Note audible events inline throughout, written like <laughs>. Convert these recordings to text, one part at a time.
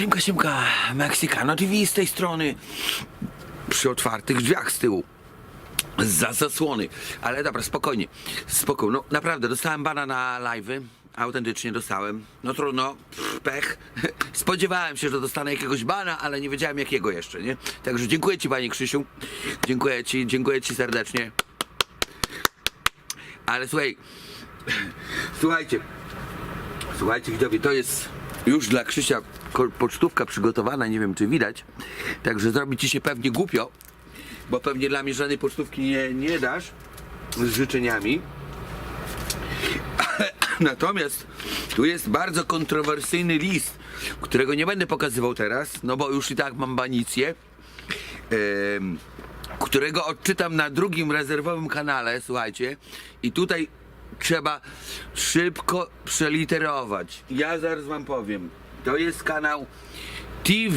Siemka, siemka, Meksykano TV z tej strony. Przy otwartych drzwiach z tyłu. Za zasłony. Ale dobra, spokojnie. Spokój. No naprawdę, dostałem bana na live'y. Autentycznie dostałem. No trudno, pech. <laughs> Spodziewałem się, że dostanę jakiegoś bana, ale nie wiedziałem jakiego jeszcze, nie? Także dziękuję Ci, Panie Krzysiu. Dziękuję Ci, dziękuję Ci serdecznie. Ale słuchaj, <laughs> słuchajcie, Słuchajcie, widzowie, to jest już dla Krzysia pocztówka przygotowana, nie wiem czy widać. Także zrobi ci się pewnie głupio, bo pewnie dla mnie żadnej pocztówki nie, nie dasz z życzeniami. <coughs> Natomiast tu jest bardzo kontrowersyjny list, którego nie będę pokazywał teraz, no bo już i tak mam banicję. Em, którego odczytam na drugim rezerwowym kanale, słuchajcie. I tutaj trzeba szybko przeliterować. Ja zaraz wam powiem. To jest kanał TV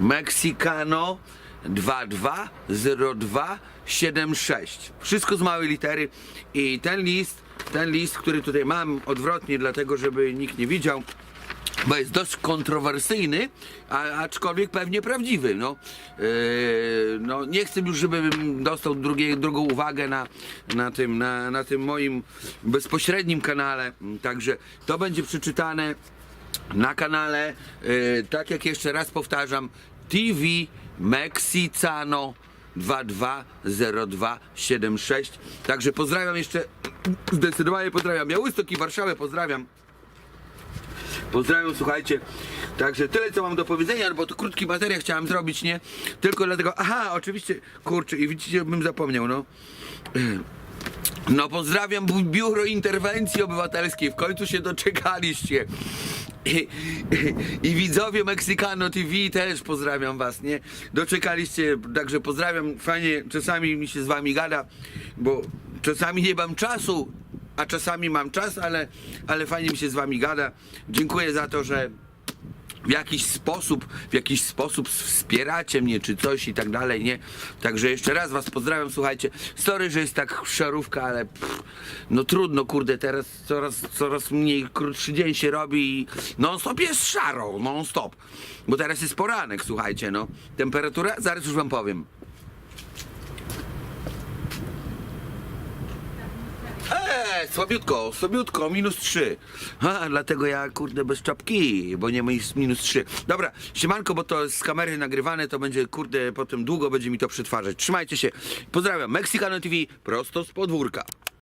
Mexicano 220276. Wszystko z małej litery i ten list, ten list, który tutaj mam odwrotnie, dlatego żeby nikt nie widział, bo jest dość kontrowersyjny, a, aczkolwiek pewnie prawdziwy. No, Yy, no nie chcę już, żebym dostał drugie, drugą uwagę na, na, tym, na, na tym moim bezpośrednim kanale. Także to będzie przeczytane na kanale, yy, tak jak jeszcze raz powtarzam, TV Mexicano 220276. Także pozdrawiam jeszcze, zdecydowanie pozdrawiam Białystok i Warszawę, pozdrawiam. Pozdrawiam, słuchajcie. Także tyle, co mam do powiedzenia, bo to krótki materiał chciałem zrobić, nie? Tylko dlatego, aha, oczywiście, kurczę, i widzicie, bym zapomniał, no. <clears throat> No pozdrawiam Biuro Interwencji Obywatelskiej, w końcu się doczekaliście. I, <clears throat> i, I widzowie Meksykano TV też pozdrawiam was, nie? Doczekaliście, także pozdrawiam, fajnie, czasami mi się z wami gada, bo czasami nie mam czasu, a czasami mam czas, ale, ale fajnie mi się z wami gada. Dziękuję za to, że w jakiś sposób, w jakiś sposób wspieracie mnie, czy coś i tak dalej, nie? Także jeszcze raz was pozdrawiam, słuchajcie. Sorry, że jest tak szarówka, ale pff, no trudno, kurde, teraz coraz, coraz mniej krótszy dzień się robi i non stop jest szaro, non stop. Bo teraz jest poranek, słuchajcie, no. Temperatura? Zaraz już wam powiem. Słabiutko, słabiutko, minus 3. Ha, dlatego ja, kurde, bez czapki, bo nie ma minus 3. Dobra, siemanko, bo to z kamery nagrywane, to będzie, kurde, potem długo będzie mi to przetwarzać. Trzymajcie się. Pozdrawiam, Mexicano TV, prosto z podwórka.